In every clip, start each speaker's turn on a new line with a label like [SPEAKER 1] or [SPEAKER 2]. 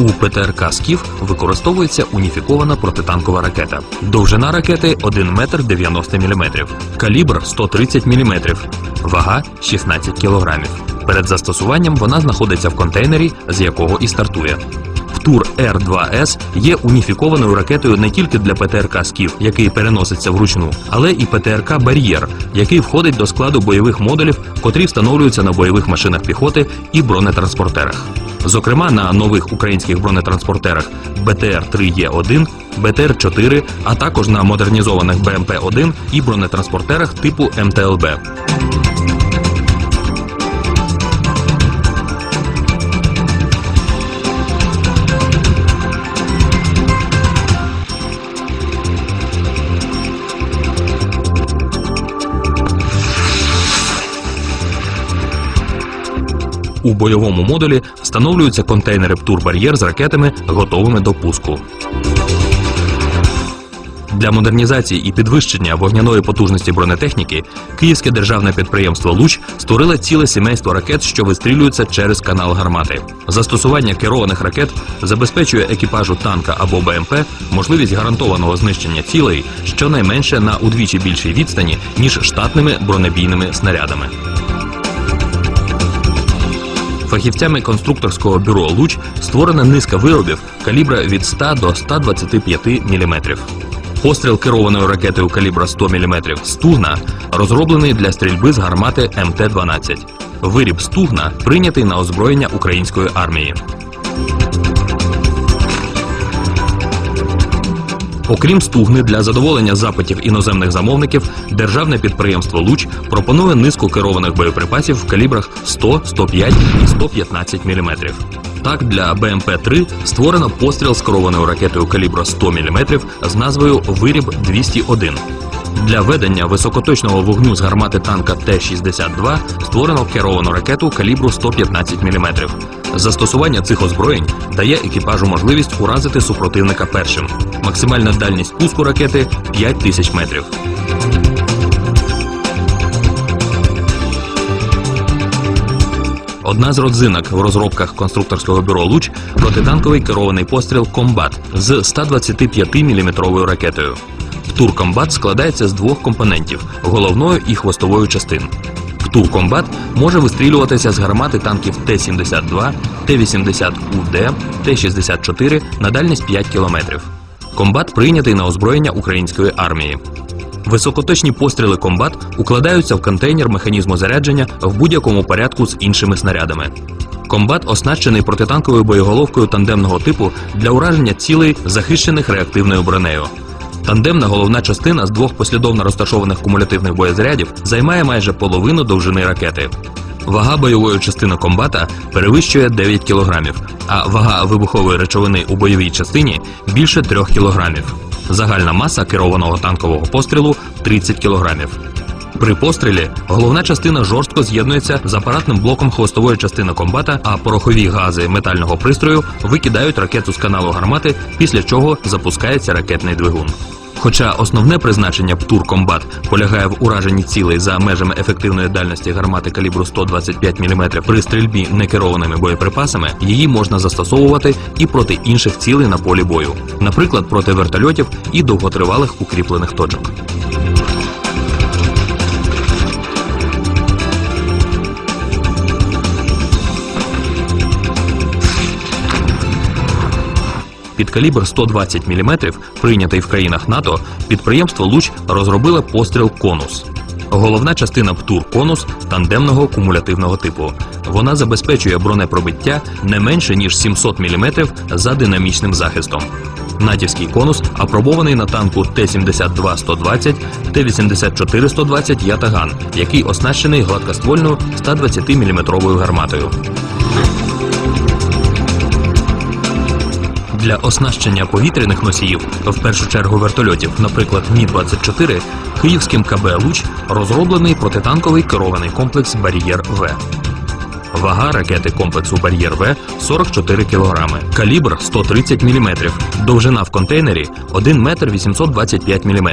[SPEAKER 1] У ПТРК «Скіф» використовується уніфікована протитанкова ракета. Довжина ракети 1 метр 90 мм, калібр 130 мм, вага 16 кг. Перед застосуванням вона знаходиться в контейнері, з якого і стартує. Птур Р-2С є уніфікованою ракетою не тільки для ПТРК «Скіф», який переноситься вручну, але і ПТРК Бар'єр, який входить до складу бойових модулів, котрі встановлюються на бойових машинах піхоти і бронетранспортерах. Зокрема, на нових українських бронетранспортерах БТР-3Е1, БТР-4, а також на модернізованих БМП-1 і бронетранспортерах типу МТЛБ. У бойовому модулі встановлюються контейнери птур-бар'єр з ракетами, готовими до пуску. Для модернізації і підвищення вогняної потужності бронетехніки Київське державне підприємство Луч створило ціле сімейство ракет, що вистрілюються через канал гармати. Застосування керованих ракет забезпечує екіпажу танка або БМП можливість гарантованого знищення цілей щонайменше на удвічі більшій відстані ніж штатними бронебійними снарядами. Фахівцями конструкторського бюро Луч створена низка виробів калібра від 100 до 125 мм. Постріл керованою ракетою калібра 100 мм стугна розроблений для стрільби з гармати МТ-12. Виріб стугна прийнятий на озброєння української армії. Окрім стугни для задоволення запитів іноземних замовників, державне підприємство Луч пропонує низку керованих боєприпасів в калібрах 100, 105 і 115 мм. Так, для БМП-3 створено постріл з керованою ракетою калібру 100 мм з назвою Виріб 201. Для ведення високоточного вогню з гармати танка Т-62 створено керовану ракету калібру 115 мм. Застосування цих озброєнь дає екіпажу можливість уразити супротивника першим. Максимальна дальність пуску ракети 5000 метрів. Одна з родзинок в розробках конструкторського бюро Луч протитанковий керований постріл Комбат з 125-мм ракетою. Птур Комбат складається з двох компонентів головної і хвостової частин. Птур Комбат може вистрілюватися з гармати танків Т-72, Т-80УД, Т-64 на дальність 5 км. Комбат прийнятий на озброєння української армії. Високоточні постріли комбат укладаються в контейнер механізму зарядження в будь-якому порядку з іншими снарядами. Комбат оснащений протитанковою боєголовкою тандемного типу для ураження цілей, захищених реактивною бронею. Тандемна головна частина з двох послідовно розташованих кумулятивних боєзарядів займає майже половину довжини ракети. Вага бойової частини комбата перевищує 9 кг, а вага вибухової речовини у бойовій частині більше 3 кг. Загальна маса керованого танкового пострілу 30 кг. При пострілі головна частина жорстко з'єднується з апаратним блоком хвостової частини комбата, а порохові гази метального пристрою викидають ракету з каналу гармати, після чого запускається ракетний двигун. Хоча основне призначення ПТУР Комбат полягає в ураженні цілей за межами ефективної дальності гармати калібру 125 мм при стрільбі некерованими боєприпасами, її можна застосовувати і проти інших цілей на полі бою, наприклад, проти вертольотів і довготривалих укріплених точок. Під калібр 120 мм, прийнятий в країнах НАТО, підприємство Луч розробило постріл конус. Головна частина ПТУР конус тандемного кумулятивного типу. Вона забезпечує бронепробиття не менше ніж 700 мм за динамічним захистом. Натівський конус апробований на танку Т-72-120, Т-84-120 Ятаган, який оснащений гладкоствольною 120-мм гарматою. Для оснащення повітряних носіїв, в першу чергу вертольотів, наприклад, Мі-24, київським КБ Луч розроблений протитанковий керований комплекс Бар'єр В. Вага ракети комплексу Бар'єр В 44 кг, калібр 130 мм, довжина в контейнері 1 метр 825 мм.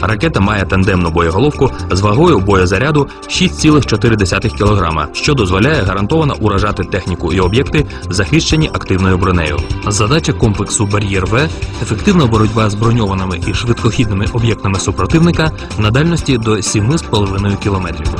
[SPEAKER 1] Ракета має тандемну боєголовку з вагою боєзаряду 6,4 кг, що дозволяє гарантовано уражати техніку і об'єкти, захищені активною бронею. Задача комплексу Бар'єр В ефективна боротьба з броньованими і швидкохідними об'єктами супротивника на дальності до 7,5 км.